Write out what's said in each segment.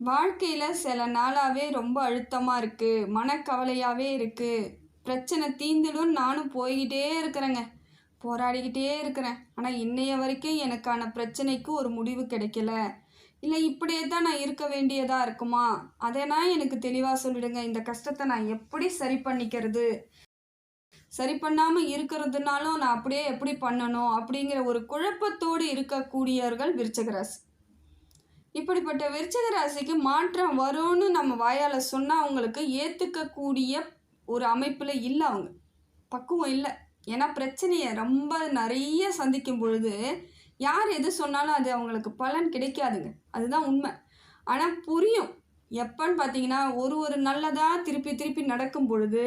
வாழ்க்கையில் சில நாளாகவே ரொம்ப அழுத்தமாக இருக்குது மனக்கவலையாகவே இருக்குது பிரச்சனை தீந்துடும். நானும் போய்கிட்டே இருக்கிறேங்க. போராடிக்கிட்டே இருக்கிறேன். ஆனால் இன்னைய வரைக்கும் எனக்கான பிரச்சனைக்கு ஒரு முடிவு கிடைக்கல. இல்லை இப்படியே தான் நான் இருக்க வேண்டியதாக இருக்குமா? அதனா எனக்கு தெளிவாக சொல்லிடுங்க. இந்த கஷ்டத்தை நான் எப்படி சரி பண்ணிக்கிறது? சரி பண்ணாமல் இருக்கிறதுனாலும் நான் அப்படியே எப்படி பண்ணணும்? அப்படிங்கிற ஒரு குழப்பத்தோடு இருக்கக்கூடியவர்கள் விருச்சகராசி இப்படிப்பட்ட விருச்சிக ராசிக்கு மாற்றம் வரும்னு நம்ம வாயால் சொன்னால் அவங்களுக்கு ஏற்றுக்கக்கூடிய ஒரு அமைப்பில் இல்லை அவங்க. பக்குவம் இல்லை. ஏன்னா பிரச்சனையை ரொம்ப நிறைய சந்திக்கும் பொழுது யார் எது சொன்னாலும் அது அவங்களுக்கு பலன் கிடைக்காதுங்க. அதுதான் உண்மை. ஆனால் புரியும். எப்பன்னு பார்த்தீங்கன்னா ஒரு ஒரு நல்லதாக திருப்பி திருப்பி நடக்கும் பொழுது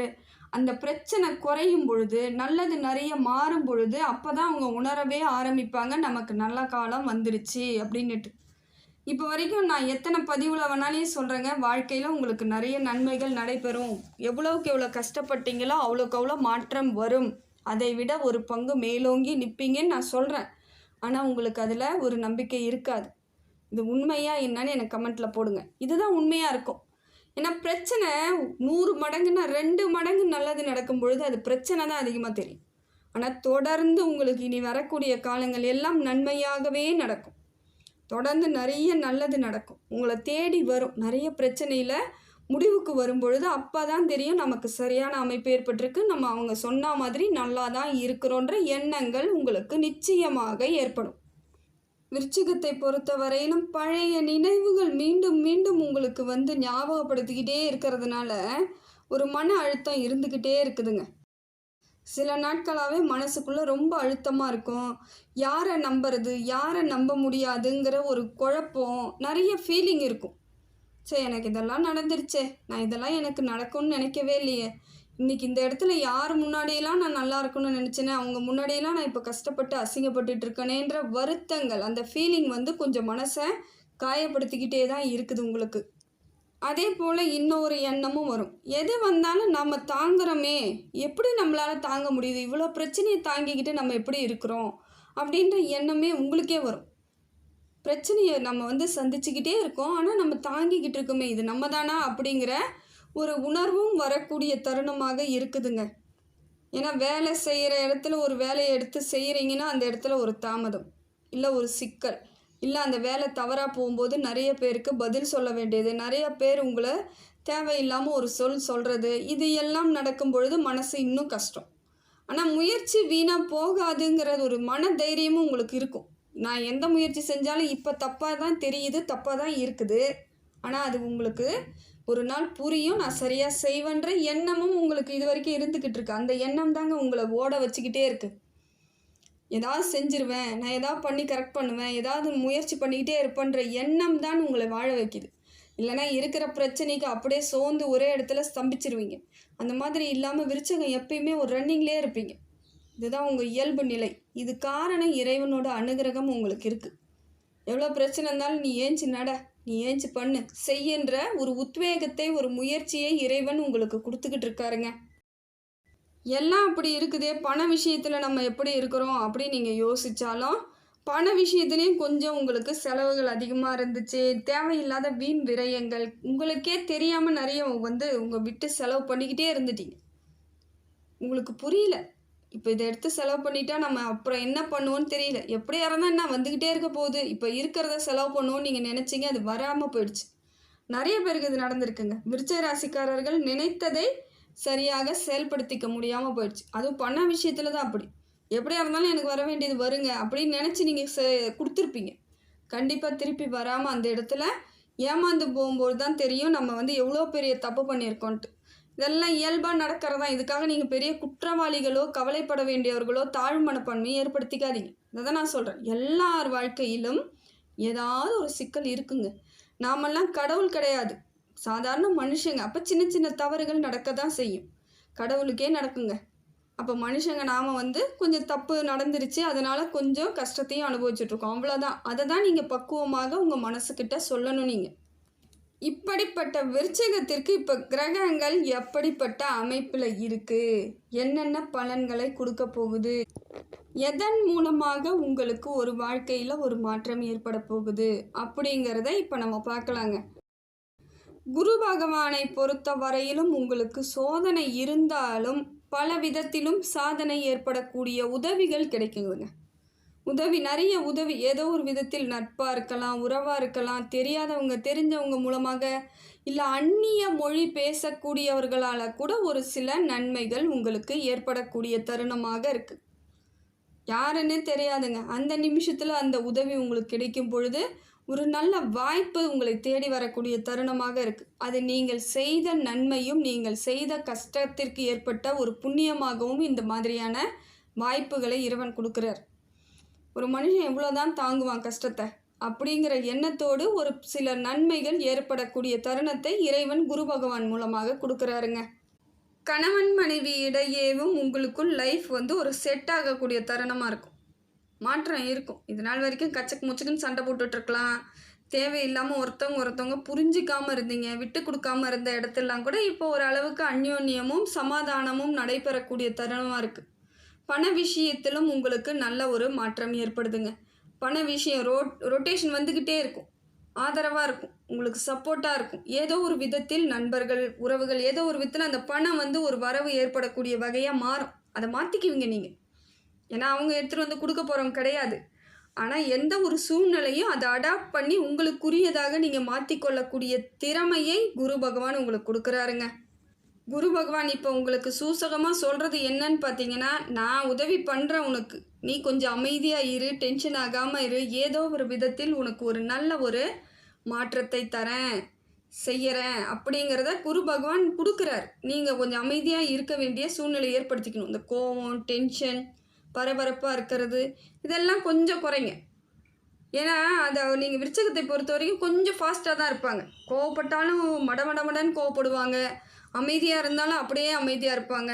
அந்த பிரச்சனை குறையும் பொழுது நல்லது நிறைய மாறும் பொழுது அப்போ தான் அவங்க உணரவே ஆரம்பிப்பாங்க. நமக்கு நல்ல காலம் வந்துருச்சு அப்படின்னுட்டு. இப்போ வரைக்கும் நான் எத்தனை பதிவில் வேணாலையும் சொல்கிறேங்க வாழ்க்கையில் உங்களுக்கு நிறைய நன்மைகள் நடைபெறும். எவ்வளோக்கு எவ்வளோ கஷ்டப்பட்டீங்களோ அவ்வளோக்கு அவ்வளோ மாற்றம் வரும். அதை விட ஒரு பங்கு மேலோங்கி நிற்பீங்கன்னு நான் சொல்கிறேன் ஆனால் உங்களுக்கு அதில் ஒரு நம்பிக்கை இருக்காது. இது உண்மையாக என்னன்னு எனக்கு கமெண்ட்டில் போடுங்க. இதுதான் உண்மையாக இருக்கும். ஏன்னா பிரச்சனை நூறு மடங்குன்னா ரெண்டு மடங்கு நல்லது நடக்கும் பொழுது அது பிரச்சனை தான் அதிகமாக தெரியும். ஆனால் தொடர்ந்து உங்களுக்கு இனி வரக்கூடிய காலங்கள் எல்லாம் நன்மையாகவே நடக்கும். தொடர்ந்து நிறைய நல்லது நடக்கும். உங்களை தேடி வரும். நிறைய பிரச்சனையில் முடிவுக்கு வரும்பொழுது அப்போ தான் தெரியும் நமக்கு சரியான அமைப்பு ஏற்பட்டிருக்கு. நம்ம அவங்க சொன்ன மாதிரி நல்லா தான் இருக்கிறோன்ற எண்ணங்கள் உங்களுக்கு நிச்சயமாக ஏற்படும். விருச்சிகத்தை பொறுத்த வரையிலும் பழைய நினைவுகள் மீண்டும் மீண்டும் உங்களுக்கு வந்து ஞாபகப்படுத்திக்கிட்டே இருக்கிறதுனால ஒரு மன அழுத்தம் இருந்துக்கிட்டே இருக்குதுங்க. சில நாட்களாகவே மனசுக்குள்ளே ரொம்ப அழுத்தமாக இருக்கும். யாரை நம்புறது யாரை நம்ப முடியாதுங்கிற ஒரு குழப்பம் நிறைய ஃபீலிங் இருக்கும். சரி எனக்கு இதெல்லாம் நடந்துருச்சே. நான் இதெல்லாம் எனக்கு நடக்கும்னு நினைக்கவே இல்லையே. இன்னைக்கு இந்த இடத்துல யார் முன்னாடியெல்லாம் நான் நல்லா இருக்கும்னு நினச்சேனே அவங்க முன்னாடியெல்லாம் நான் இப்போ கஷ்டப்பட்டு அசிங்கப்பட்டுட்டு இருக்கேனேன்ற வருத்தங்கள் அந்த ஃபீலிங் வந்து கொஞ்சம் மனசை காயப்படுத்திக்கிட்டே தான் இருக்குது உங்களுக்கு. அதே போல் இன்னொரு எண்ணமும் வரும். எது வந்தாலும் நம்ம தாங்குறோமே. எப்படி நம்மளால் தாங்க முடியுது? இவ்வளோ பிரச்சனையை தாங்கிக்கிட்டு நம்ம எப்படி இருக்கிறோம்? அப்படின்ற எண்ணமே உங்களுக்கே வரும். பிரச்சனையை நம்ம வந்து சந்திச்சுக்கிட்டே இருக்கோம். ஆனால் நம்ம தாங்கிக்கிட்டு இருக்கோமே. இது நம்ம தானா அப்படிங்கிற ஒரு உணர்வும் வரக்கூடிய தருணமாக இருக்குதுங்க. ஏன்னா வேலை செய்கிற இடத்துல ஒரு வேலையை எடுத்து செய்கிறீங்கன்னா அந்த இடத்துல ஒரு தாமதம் இல்லை ஒரு சிக்கல். இல்லை அந்த வேலை தவறாக போகும்போது நிறைய பேருக்கு பதில் சொல்ல வேண்டியது. நிறைய பேர் உங்களை தேவையில்லாமல் ஒரு சொல் சொல்கிறது இது எல்லாம் நடக்கும் பொழுது மனசு இன்னும் கஷ்டம். ஆனால் முயற்சி வீணாக போகாதுங்கிறது ஒரு மன தைரியமும் உங்களுக்கு இருக்கும். நான் எந்த முயற்சி செஞ்சாலும் இப்போ தப்பாக தான் தெரியுது தப்பாக தான் இருக்குது. ஆனால் அது உங்களுக்கு ஒரு நாள் புரியும். நான் சரியாக செய்வேன்ற எண்ணமும் உங்களுக்கு இது வரைக்கும் இருந்துக்கிட்டு இருக்கு. அந்த எண்ணம் தாங்க உங்களை ஓட வச்சுக்கிட்டே இருக்குது ஏதாவது செஞ்சிருவேன் நான் ஏதாவது பண்ணி கரெக்ட் பண்ணுவேன் ஏதாவது முயற்சி பண்ணிக்கிட்டே இருப்பேன்ற எண்ணம் தான் உங்களை வாழ வைக்குது. இல்லைனா இருக்கிற பிரச்சனைக்கு அப்படியே சோர்ந்து ஒரே இடத்துல ஸ்தம்பிச்சிருவீங்க. அந்த மாதிரி இல்லாமல் விருச்சகம் எப்பயுமே ஒரு ரன்னிங்லேயே இருப்பீங்க. இதுதான் உங்கள் இயல்பு நிலை. இது காரணம் இறைவனோட அனுகிரகம் உங்களுக்கு இருக்குது எவ்வளோ பிரச்சனை இருந்தாலும் நீ ஏஞ்சி நட நீ ஏஞ்சி பண்ணு. செய்யன்ற ஒரு உத்வேகத்தை ஒரு முயற்சியை இறைவன் உங்களுக்கு கொடுத்துக்கிட்டு இருக்காருங்க. எல்லாம் அப்படி இருக்குதே. பண விஷயத்தில் நம்ம எப்படி இருக்கிறோம் அப்படின்னு நீங்கள் யோசித்தாலும் பண விஷயத்துலேயும் கொஞ்சம் உங்களுக்கு செலவுகள் அதிகமாக இருந்துச்சு. தேவையில்லாத வீண் விரயங்கள் உங்களுக்கே தெரியாமல் நிறைய வந்து உங்கள் விட்டு செலவு பண்ணிக்கிட்டே இருந்துட்டீங்க. உங்களுக்கு புரியல. இப்போ இதை எடுத்து செலவு பண்ணிட்டா நம்ம அப்புறம் என்ன பண்ணுவோன்னு தெரியல. எப்படியா இருந்தால் என்ன வந்துக்கிட்டே இருக்க போகுது. இப்போ இருக்கிறத செலவு பண்ணுவோன்னு நீங்கள் நினச்சிங்க அது வராமல் போயிடுச்சு. நிறைய பேருக்கு இது நடந்திருக்குங்க. விருச்ச ராசிக்காரர்கள் நினைத்ததை சரியாக செயல்படுத்திக்க முடியாமல் போயிடுச்சு. அதுவும் பண்ண விஷயத்தில் தான் அப்படி. எப்படியா இருந்தாலும் எனக்கு வர வேண்டியது வருங்க அப்படின்னு நினச்சி நீங்கள் செ கொடுத்துருப்பீங்க. கண்டிப்பாக திருப்பி வராமல் அந்த இடத்துல ஏமாந்து போகும்போது தான் தெரியும் நம்ம வந்து எவ்வளோ பெரிய தப்பு பண்ணியிருக்கோன்ட்டு. இதெல்லாம் இயல்பாக நடக்கிறதா? இதுக்காக நீங்கள் பெரிய குற்றவாளிகளோ கவலைப்பட வேண்டியவர்களோ தாழ் மனப்பான்மையை ஏற்படுத்திக்காதீங்க. இதை தான் நான் சொல்கிறேன் எல்லார் வாழ்க்கையிலும் ஏதாவது ஒரு சிக்கல் இருக்குங்க. நாமெல்லாம் கடவுள் கிடையாது. சாதாரண மனுஷங்க. அப்போ சின்ன சின்ன தவறுகள் நடக்க தான் செய்யும். கடவுளுக்கே நடக்குங்க. அப்போ மனுஷங்க நாம் வந்து கொஞ்சம் தப்பு நடந்துருச்சு அதனால் கொஞ்சம் கஷ்டத்தையும் அனுபவிச்சுட்ருக்கோம். அவ்வளோதான் அதை தான் நீங்கள் பக்குவமாக உங்கள் மனசுக்கிட்ட சொல்லணும் நீங்கள் இப்படிப்பட்ட விருச்சகத்திற்கு இப்போ கிரகங்கள் எப்படிப்பட்ட அமைப்பில் இருக்குது என்னென்ன பலன்களை கொடுக்க போகுது? எதன் மூலமாக உங்களுக்கு ஒரு வாழ்க்கையில் ஒரு மாற்றம் ஏற்பட போகுது? அப்படிங்கிறத இப்போ நம்ம பார்க்கலாங்க. குரு பகவானை பொறுத்த வரையிலும் உங்களுக்கு சோதனை இருந்தாலும் பல விதத்திலும் சாதனை ஏற்படக்கூடிய உதவிகள் கிடைக்குங்க உதவி நிறைய உதவி ஏதோ ஒரு விதத்தில் நட்பாக இருக்கலாம் உறவாக இருக்கலாம் தெரியாதவங்க தெரிஞ்சவங்க மூலமாக இல்லை அந்நிய மொழி பேசக்கூடியவர்களால் கூட ஒரு சில நன்மைகள் உங்களுக்கு ஏற்படக்கூடிய தருணமாக இருக்குது யாருன்னு தெரியாதுங்க. அந்த நிமிஷத்தில் அந்த உதவி உங்களுக்கு கிடைக்கும் பொழுது ஒரு நல்ல வாய்ப்பு உங்களை தேடி வரக்கூடிய தருணமாக இருக்குது அது நீங்கள் செய்த நன்மையும் நீங்கள் செய்த கஷ்டத்திற்கு ஏற்பட்ட ஒரு புண்ணியமாகவும் இந்த மாதிரியான வாய்ப்புகளை இறைவன் கொடுக்குறார். ஒரு மனுஷன் எவ்வளோதான் தாங்குவான் கஷ்டத்தை அப்படிங்கிற எண்ணத்தோடு ஒரு சில நன்மைகள் ஏற்படக்கூடிய தருணத்தை இறைவன் குரு பகவான் மூலமாக கொடுக்குறாருங்க. கணவன் மனைவி இடையேவும் உங்களுக்குள் லைஃப் வந்து ஒரு செட் ஆகக்கூடிய தருணமாக இருக்கும். மாற்றம் இருக்கும். இது நாள் வரைக்கும் கச்சக்கு முச்சக்குன்னு சண்டை போட்டுட்ருக்கலாம். தேவையில்லாமல் ஒருத்தவங்க ஒருத்தவங்க புரிஞ்சிக்காமல் இருந்தீங்க விட்டு கொடுக்காம இருந்த இடத்துலலாம் கூட இப்போ ஒரு அளவுக்கு அந்யோன்யமும் சமாதானமும் நடைபெறக்கூடிய தருணமாக இருக்குது பண விஷயத்திலும் உங்களுக்கு நல்ல ஒரு மாற்றம் ஏற்படுதுங்க. பண விஷயம் ரோட் ரொட்டேஷன் வந்துக்கிட்டே இருக்கும். ஆதரவாக இருக்கும். உங்களுக்கு சப்போர்ட்டாக இருக்கும். ஏதோ ஒரு விதத்தில் நண்பர்கள் உறவுகள் ஏதோ ஒரு விதத்தில் அந்த பணம் வந்து ஒரு வரவு ஏற்படக்கூடிய வகையாக மாறும். அதை மாற்றிக்குவீங்க நீங்கள் ஏன்னா அவங்க எடுத்துகிட்டு வந்து கொடுக்க போகிறவங்க கிடையாது. ஆனால் எந்த ஒரு சூழ்நிலையும் அதை அடாப்ட் பண்ணி உங்களுக்குரியதாக நீங்கள் மாற்றிக்கொள்ளக்கூடிய திறமையை குரு பகவான் உங்களுக்கு கொடுக்குறாருங்க. குரு பகவான் இப்போ உங்களுக்கு சூசகமாக சொல்கிறது என்னன்னு பார்த்தீங்கன்னா நான் உதவி பண்ணுறேன் உனக்கு. நீ கொஞ்சம் அமைதியாக இரு டென்ஷன் ஆகாமல் இரு. ஏதோ ஒரு விதத்தில் உனக்கு ஒரு நல்ல ஒரு மாற்றத்தை தரேன் செய்யறேன் அப்படிங்கிறத குரு பகவான் கொடுக்குறார். நீங்கள் கொஞ்சம் அமைதியாக இருக்க வேண்டிய சூழ்நிலை ஏற்படுத்திக்கணும். இந்த கோவம் டென்ஷன் பரபரப்பாக இருக்கிறது. இதெல்லாம் கொஞ்சம் குறைங்க. ஏன்னா அதை நீங்கள் விருச்சகத்தை பொறுத்த வரைக்கும் கொஞ்சம் ஃபாஸ்ட்டாக தான் இருப்பாங்க. கோவப்பட்டாலும் மட மட மடன்னு கோவப்படுவாங்க. அமைதியாக இருந்தாலும் அப்படியே அமைதியாக இருப்பாங்க.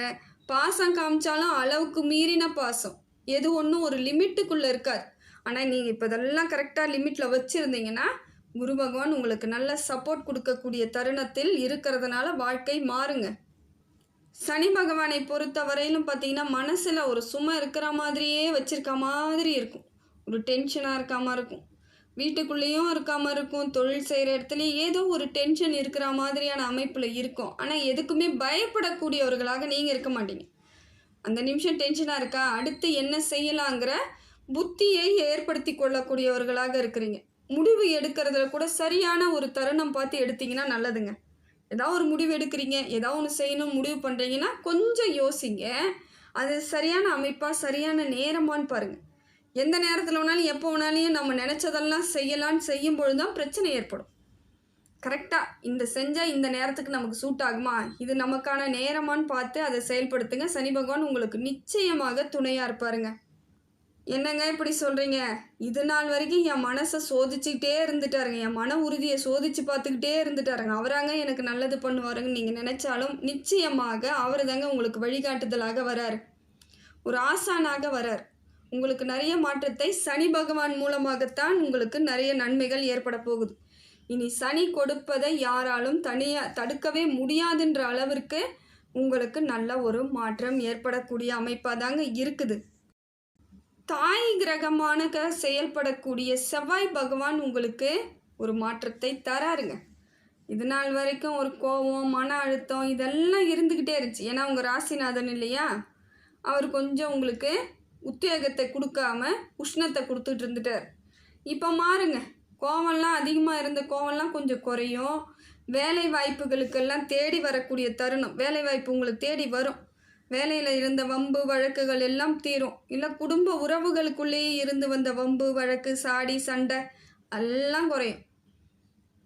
பாசம் காமிச்சாலும் அளவுக்கு மீறின பாசம். எது ஒன்றும் ஒரு லிமிட்டுக்குள்ளே இருக்காது. ஆனால் நீங்கள் இப்போ இதெல்லாம் கரெக்டாக லிமிட்டில் வச்சுருந்தீங்கன்னா குரு பகவான் உங்களுக்கு நல்ல சப்போர்ட் கொடுக்கக்கூடிய தருணத்தில் இருக்கிறதுனால வாழ்க்கை மாறுங்க. சனி பகவானை பொறுத்த வரையிலும் பார்த்தீங்கன்னா மனசில் ஒரு சுமை இருக்கிற மாதிரியே வச்சிருக்க மாதிரி இருக்கும். ஒரு டென்ஷனாக இருக்காமல் இருக்கும். வீட்டுக்குள்ளேயும் இருக்காமல் இருக்கும். தொழில் செய்கிற இடத்துலையும் ஏதோ ஒரு டென்ஷன் இருக்கிற மாதிரியான அமைப்பில் இருக்கும். ஆனால் எதுக்குமே பயப்படக்கூடியவர்களாக நீங்கள் இருக்க மாட்டீங்க. அந்த நிமிஷம் டென்ஷனாக இருக்கா? அடுத்து என்ன செய்யலாங்கிற புத்தியை ஏற்படுத்தி கொள்ளக்கூடியவர்களாக இருக்கிறீங்க. முடிவு எடுக்கிறதுல கூட சரியான ஒரு தருணம் பார்த்து எடுத்தீங்கன்னா நல்லதுங்க. ஏதாவது ஒரு முடிவு எடுக்கிறீங்க ஏதாவது ஒன்று செய்யணும் முடிவு பண்ணுறீங்கன்னா கொஞ்சம் யோசிங்க. அது சரியான அமைப்பாக சரியான நேரமான்னு பாருங்கள் எந்த நேரத்தில் வேணாலும் எப்போ வேணாலையும் நம்ம நினச்சதெல்லாம் செய்யலான்னு செய்யும் பொழுது தான் பிரச்சனை ஏற்படும். கரெக்டாக இந்த செஞ்சால் இந்த நேரத்துக்கு நமக்கு சூட் ஆகுமா? இது நமக்கான நேரமான்னு பார்த்து அதை செயல்படுத்துங்க. சனி பகவான் உங்களுக்கு நிச்சயமாக துணையாக இருப்பாருங்க. என்னங்க இப்படி சொல்கிறீங்க இது நாள் வரைக்கும் என் மனசை சோதிச்சுக்கிட்டே இருந்துட்டாருங்க. என் மன உறுதியை சோதிச்சு பார்த்துக்கிட்டே இருந்துட்டாருங்க. அவராங்க எனக்கு நல்லது பண்ணுவாருங்கன்னு நீங்கள் நினச்சாலும் நிச்சயமாக அவர் தாங்க உங்களுக்கு வழிகாட்டுதலாக வரார். ஒரு ஆசானாக வரார். உங்களுக்கு நிறைய மாற்றத்தை சனி பகவான் மூலமாகத்தான் உங்களுக்கு நிறைய நன்மைகள் ஏற்பட போகுது. இனி சனி கொடுப்பதை யாராலும் தனியாக தடுக்கவே முடியாதுன்ற அளவிற்கு உங்களுக்கு நல்ல ஒரு மாற்றம் ஏற்படக்கூடிய அமைப்பாக தாங்க இருக்குது. தாய் கிரகமான க- செயல்படக்கூடிய செவ்வாய் பகவான் உங்களுக்கு ஒரு மாற்றத்தை தராருங்க. இது நாள் வரைக்கும் ஒரு கோபம் மன அழுத்தம் இதெல்லாம் இருந்துக்கிட்டே இருந்துச்சு. ஏன்னா உங்கள் ராசிநாதன் இல்லையா? அவர் கொஞ்சம் உங்களுக்கு உத்வேகத்தை கொடுக்காம உஷ்ணத்தை கொடுத்துட்டு இருந்துட்டார். இப்போ மாறுங்க. கோவம்லாம் அதிகமாக இருந்த கோவம்லாம் கொஞ்சம் குறையும். வேலை வாய்ப்புகளுக்கெல்லாம் தேடி வரக்கூடிய தருணம். வேலை வாய்ப்பு உங்களுக்கு தேடி வரும். வேலையில் இருந்த வம்பு வழக்குகள் எல்லாம் தீரும். இல்லை குடும்ப உறவுகளுக்குள்ளேயே இருந்து வந்த வம்பு வழக்கு சாடி சண்டை எல்லாம் குறையும்.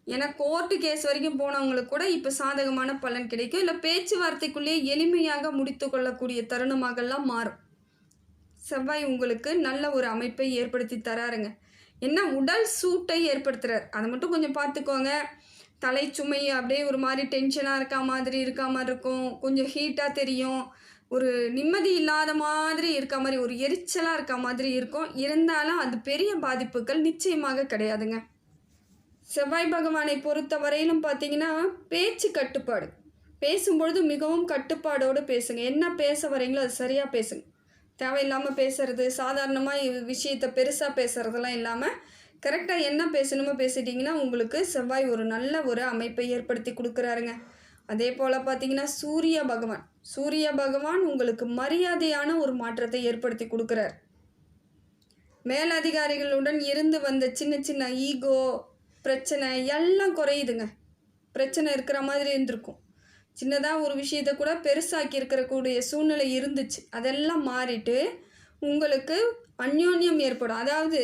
ஏன்னா கோர்ட்டு கேஸ் வரைக்கும் போனவங்களுக்கு கூட இப்போ சாதகமான பலன் கிடைக்கும். இல்லை பேச்சுவார்த்தைக்குள்ளேயே எளிமையாக முடித்து கொள்ளக்கூடிய தருணமாகலாம் மாறும். செவ்வாய் உங்களுக்கு நல்ல ஒரு அமைப்பை ஏற்படுத்தி தராருங்க. என்ன? உடல் சூட்டை ஏற்படுத்துறார். அதை மட்டும் கொஞ்சம் பார்த்துக்கோங்க. தலை சுமை அப்படியே ஒரு மாதிரி டென்ஷனாக இருக்கா மாதிரி இருக்கா மாதிரி இருக்கும். கொஞ்சம் ஹீட்டாக தெரியும். ஒரு நிம்மதி இல்லாத மாதிரி இருக்க மாதிரி ஒரு எரிச்சலாக இருக்க மாதிரி இருக்கும். இருந்தாலும் அது பெரிய பாதிப்புகள் நிச்சயமாக கிடையாதுங்க. செவ்வாய் பகவானை பொறுத்த வரையிலும் பார்த்தீங்கன்னா பேச்சு கட்டுப்பாடு. பேசும்பொழுது மிகவும் கட்டுப்பாடோடு பேசுங்க. என்ன பேச வரீங்களோ அது சரியாக பேசுங்க. தேவையில்லாமல் பேசுறது சாதாரணமாக விஷயத்தை பெருசாக பேசுகிறதெல்லாம் இல்லாமல் கரெக்டாக என்ன பேசணுமோ பேசிட்டிங்கன்னா உங்களுக்கு செவ்வாய் ஒரு நல்ல ஒரு அமைப்பை ஏற்படுத்தி கொடுக்குறாருங்க. அதே போல் பார்த்தீங்கன்னா சூரிய பகவான். சூரிய பகவான் உங்களுக்கு மரியாதையான ஒரு மாற்றத்தை ஏற்படுத்தி கொடுக்குறார். மேலதிகாரிகளுடன் இருந்து வந்த சின்ன சின்ன ஈகோ பிரச்சனை எல்லாம் குறையுதுங்க. பிரச்சனை இருக்கிற மாதிரி இருந்திருக்கும். சின்னதாக ஒரு விஷயத்தை கூட பெருசாக்கி இருக்கக்கூடிய சூழ்நிலை இருந்துச்சு. அதெல்லாம் மாறிட்டு உங்களுக்கு அந்யோன்யம் ஏற்படும். அதாவது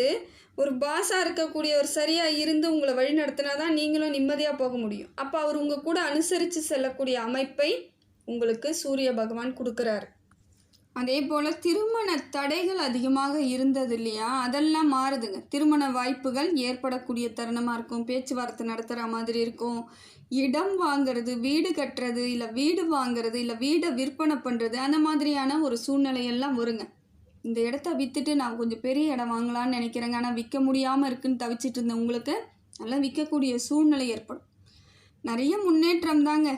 ஒரு பாஸாக இருக்கக்கூடியவர் சரியாக இருந்து உங்களை வழி நடத்தினா தான் நீங்களும் நிம்மதியாக போக முடியும். அப்போ அவர் உங்கள் கூட அனுசரித்து செல்லக்கூடிய அமைப்பை உங்களுக்கு சூரிய பகவான் கொடுக்குறாரு. அதே போல் திருமண தடைகள் அதிகமாக இருந்தது இல்லையா? அதெல்லாம் மாறுதுங்க. திருமண வாய்ப்புகள் ஏற்படக்கூடிய தருணமாக இருக்கும். பேச்சுவார்த்தை நடத்துகிற மாதிரி இருக்கும். இடம் வாங்குறது வீடு கட்டுறது இல்லை வீடு வாங்குறது இல்லை வீடை விற்பனை பண்ணுறது அந்த மாதிரியான ஒரு சூழ்நிலையெல்லாம் வருங்க. இந்த இடத்த விற்றுட்டு நான் கொஞ்சம் பெரிய இடம் வாங்கலாம்னு நினைக்கிறேங்க. ஆனால் விற்க முடியாமல் இருக்குன்னு தவிச்சிட்டு இருந்த உங்களுக்கு நல்லா விற்கக்கூடிய சூழ்நிலை ஏற்படும். நிறைய முன்னேற்றம் தாங்க.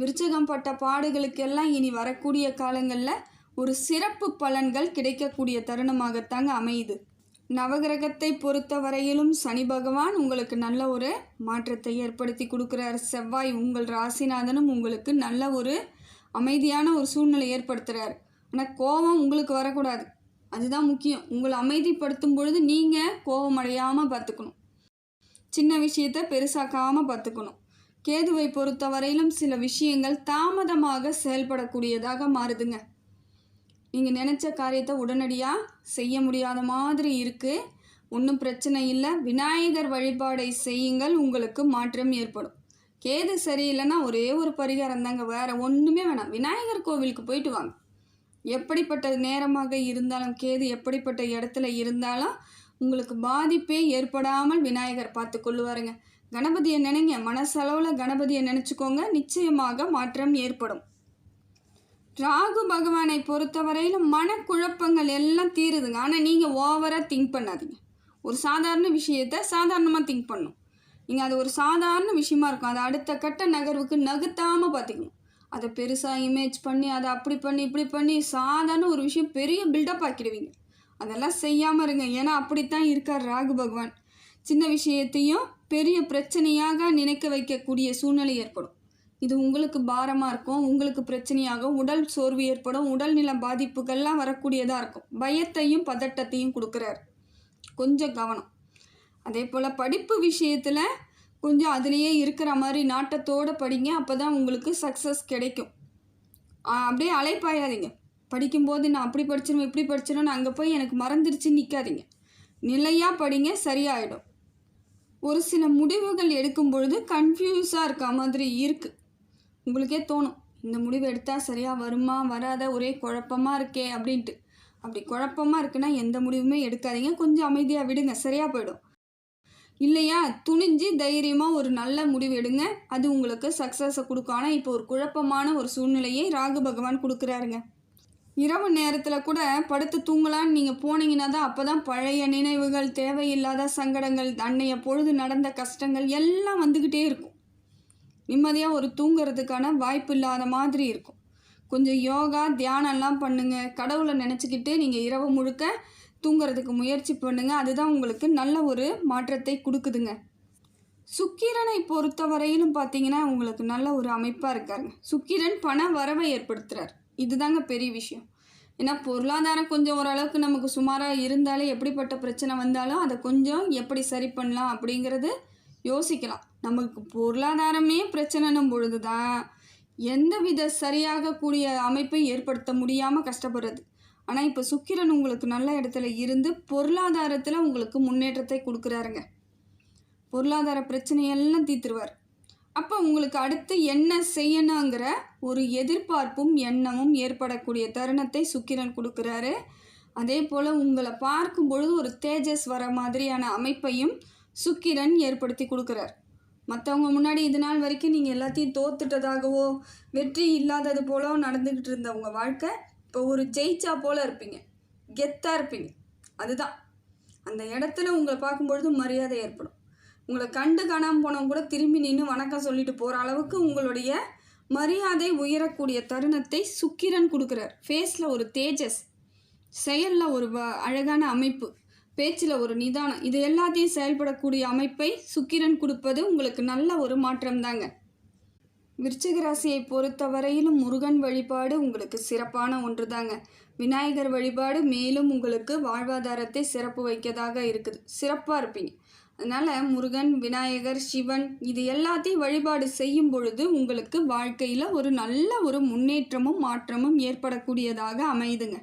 விருச்சகம் பட்ட பாடுகளுக்கெல்லாம் இனி வரக்கூடிய காலங்களில் ஒரு சிறப்பு பலன்கள் கிடைக்கக்கூடிய தருணமாகத்தாங்க அமையுது. நவகிரகத்தை பொறுத்த வரையிலும் சனி பகவான் உங்களுக்கு நல்ல ஒரு மாற்றத்தை ஏற்படுத்தி கொடுக்குறார். செவ்வாய் உங்கள் ராசிநாதனும் உங்களுக்கு நல்ல ஒரு அமைதியான ஒரு சூழ்நிலை ஏற்படுத்துகிறார் ஆனால் கோபம் உங்களுக்கு வரக்கூடாது. அதுதான் முக்கியம். உங்களை அமைதிப்படுத்தும் பொழுது நீங்கள் கோபமடையாமல் பார்த்துக்கணும். சின்ன விஷயத்தை பெருசாக்காமல் பார்த்துக்கணும். கேதுவை பொறுத்த வரையிலும் சில விஷயங்கள் தாமதமாக செயல்படக்கூடியதாக மாறுதுங்க. நீங்கள் நினச்ச காரியத்தை உடனடியாக செய்ய முடியாத மாதிரி இருக்குது ஒன்றும் பிரச்சனை இல்லை. விநாயகர் வழிபாடை செய்யுங்கள். உங்களுக்கு மாற்றம் ஏற்படும். கேது சரியில்லைன்னா ஒரே ஒரு பரிகாரம் தாங்க வேறு ஒன்றுமே வேணாம். விநாயகர் கோவிலுக்கு போயிட்டு வாங்க. எப்படிப்பட்ட நேரமாக இருந்தாலும் கேது எப்படிப்பட்ட இடத்துல இருந்தாலும் உங்களுக்கு பாதிப்பே ஏற்படாமல் விநாயகர் பார்த்து கொள்ளுவாருங்க. கணபதியை நினைங்க மனசளவில் கணபதியை நினச்சிக்கோங்க நிச்சயமாக மாற்றம் ஏற்படும். ராகு பகவானை பொறுத்தவரையில் மனக்குழப்பங்கள் எல்லாம் தீருதுங்க. ஆனால் நீங்கள் ஓவராக திங்க் பண்ணாதீங்க. ஒரு சாதாரண விஷயத்தை சாதாரணமாக திங்க் பண்ணும். நீங்கள் அது ஒரு சாதாரண விஷயமா இருக்கும். அது அடுத்த கட்ட நகர்வுக்கு நகர்த்தாமல் பார்த்துக்கணும். அதை பெருசாக இமேஜ் பண்ணி அதை அப்படி பண்ணி இப்படி பண்ணி சாதாரண ஒரு விஷயம் பெரிய பில்டப் ஆக்கிடுவீங்க. அதெல்லாம் செய்யாமல் இருங்க. ஏன்னா அப்படித்தான் இருக்கார் ராகு பகவான். சின்ன விஷயத்தையும் பெரிய பிரச்சனையாக நினைக்க வைக்கக்கூடிய சூழ்நிலை ஏற்படும். இது உங்களுக்கு பாரமாக இருக்கும். உங்களுக்கு பிரச்சனையாகும் உடல் சோர்வு ஏற்படும். உடல்நல பாதிப்புகள்லாம் வரக்கூடியதாக இருக்கும். பயத்தையும் பதட்டத்தையும் கொடுக்குறாரு. கொஞ்சம் கவனம். அதே போல் படிப்பு விஷயத்தில் கொஞ்சம் அதுலேயே இருக்கிற மாதிரி நாட்டத்தோடு படிங்க அப்போ தான் உங்களுக்கு சக்ஸஸ் கிடைக்கும். அப்படியே அலைப்பாயாதீங்க. படிக்கும்போது நான் அப்படி படிச்சிடும் இப்படி படிச்சிடும் அங்கே போய் எனக்கு மறந்துடுச்சு நிற்காதீங்க நிலையாக படிங்க சரியாயிடும். ஒரு சில முடிவுகள் எடுக்கும் பொழுது கன்ஃபியூஸாக இருக்க மாதிரி இருக்குது உங்களுக்கே தோணும் இந்த முடிவு எடுத்தால் சரியாக வருமா வராத ஒரே குழப்பமாக இருக்கே அப்படின்ட்டு. அப்படி குழப்பமாக இருக்குன்னா எந்த முடிவுமே எடுக்காதீங்க கொஞ்சம் அமைதியாக விடுங்க சரியாக போயிடும். இல்லையா? துணிஞ்சு தைரியமாக ஒரு நல்ல முடிவு எடுங்க. அது உங்களுக்கு சக்ஸஸை கொடுக்கும். ஆனால் இப்போ ஒரு குழப்பமான ஒரு சூழ்நிலையை ராகு பகவான் கொடுக்குறாருங்க. இரவு நேரத்தில் கூட படுத்து தூங்கலான்னு நீங்கள் போனீங்கன்னா தான் அப்போ தான் பழைய நினைவுகள் தேவையில்லாத சங்கடங்கள் அன்னைய பொழுது நடந்த கஷ்டங்கள் எல்லாம் வந்துக்கிட்டே இருக்கும். நிம்மதியாக ஒரு தூங்குறதுக்கான வாய்ப்பு இல்லாத மாதிரி இருக்கும். கொஞ்சம் யோகா தியானம்லாம் பண்ணுங்கள் கடவுளை நினச்சிக்கிட்டு நீங்கள் இரவு முழுக்க தூங்குறதுக்கு முயற்சி பண்ணுங்க. அதுதான் உங்களுக்கு நல்ல ஒரு மாற்றத்தை கொடுக்குதுங்க. சுக்கிரனை பொறுத்த வரையிலும் பார்த்தீங்கன்னா உங்களுக்கு நல்ல ஒரு அமைப்பாக இருக்காருங்க. சுக்கிரன் பண வரவை ஏற்படுத்துகிறார் இதுதாங்க பெரிய விஷயம். ஏன்னா பொருளாதாரம் கொஞ்சம் ஓரளவுக்கு நமக்கு சுமாராக இருந்தாலே எப்படிப்பட்ட பிரச்சனை வந்தாலும் அதை கொஞ்சம் எப்படி சரி பண்ணலாம் அப்படிங்கிறது யோசிக்கலாம். நமக்கு பொருளாதாரமே பிரச்சனைனும் பொழுது தான் எந்தவித சரியாகக்கூடிய அமைப்பை ஏற்படுத்த முடியாமல் கஷ்டப்படுறது. ஆனால் இப்போ சுக்கிரன் உங்களுக்கு நல்ல இடத்துல இருந்து பொருளாதாரத்தில் உங்களுக்கு முன்னேற்றத்தை கொடுக்குறாருங்க. பொருளாதார பிரச்சனையெல்லாம் தீர்த்துருவார். அப்போ உங்களுக்கு அடுத்து என்ன செய்யணுங்கிற ஒரு எதிர்பார்ப்பும் எண்ணமும் ஏற்படக்கூடிய தருணத்தை சுக்கிரன் கொடுக்குறாரு. அதே போல் உங்களை பார்க்கும் பொழுது ஒரு தேஜஸ் வர மாதிரியான அமைப்பையும் சுக்கிரன் ஏற்படுத்தி கொடுக்குறார். மற்றவங்க முன்னாடி இது நாள் வரைக்கும் நீங்கள் எல்லாத்தையும் தோத்துட்டதாகவோ வெற்றி இல்லாதது போலோ நடந்துக்கிட்டு இருந்த உங்கள் வாழ்க்கை இப்போ ஒரு ஜெயிச்சா போல இருப்பீங்க. கெத்தாக இருப்பீங்க. அதுதான். அந்த இடத்துல உங்களை பார்க்கும்பொழுது மரியாதை ஏற்படும். உங்களை கண்டு காணாமல் போனவங்க கூட திரும்பி நின்று வணக்கம் சொல்லிட்டு போகிற அளவுக்கு உங்களுடைய மரியாதை உயரக்கூடிய தருணத்தை சுக்கிரன் கொடுக்குறார். ஃபேஸில் ஒரு தேஜஸ் செயலில் ஒரு வ- அழகான அமைப்பு பேச்சில் ஒரு நிதானம் இது எல்லாத்தையும் செயல்படக்கூடிய அமைப்பை சுக்கிரன் கொடுப்பது உங்களுக்கு நல்ல ஒரு மாற்றம் தாங்க விருச்சிக ராசியை பொறுத்தவரையிலும் முருகன் வழிபாடு உங்களுக்கு சிறப்பான ஒன்று தாங்க விநாயகர் வழிபாடு மேலும் உங்களுக்கு வாழ்வாதாரத்தை சிறப்பு வைக்கதாக இருக்குது. சிறப்பாக இருப்பீங்க. அதனால் முருகன் விநாயகர் சிவன் இது எல்லாத்தையும் வழிபாடு செய்யும் பொழுது உங்களுக்கு வாழ்க்கையில் ஒரு நல்ல ஒரு முன்னேற்றமும் மாற்றமும் ஏற்படக்கூடியதாக அமையுதுங்க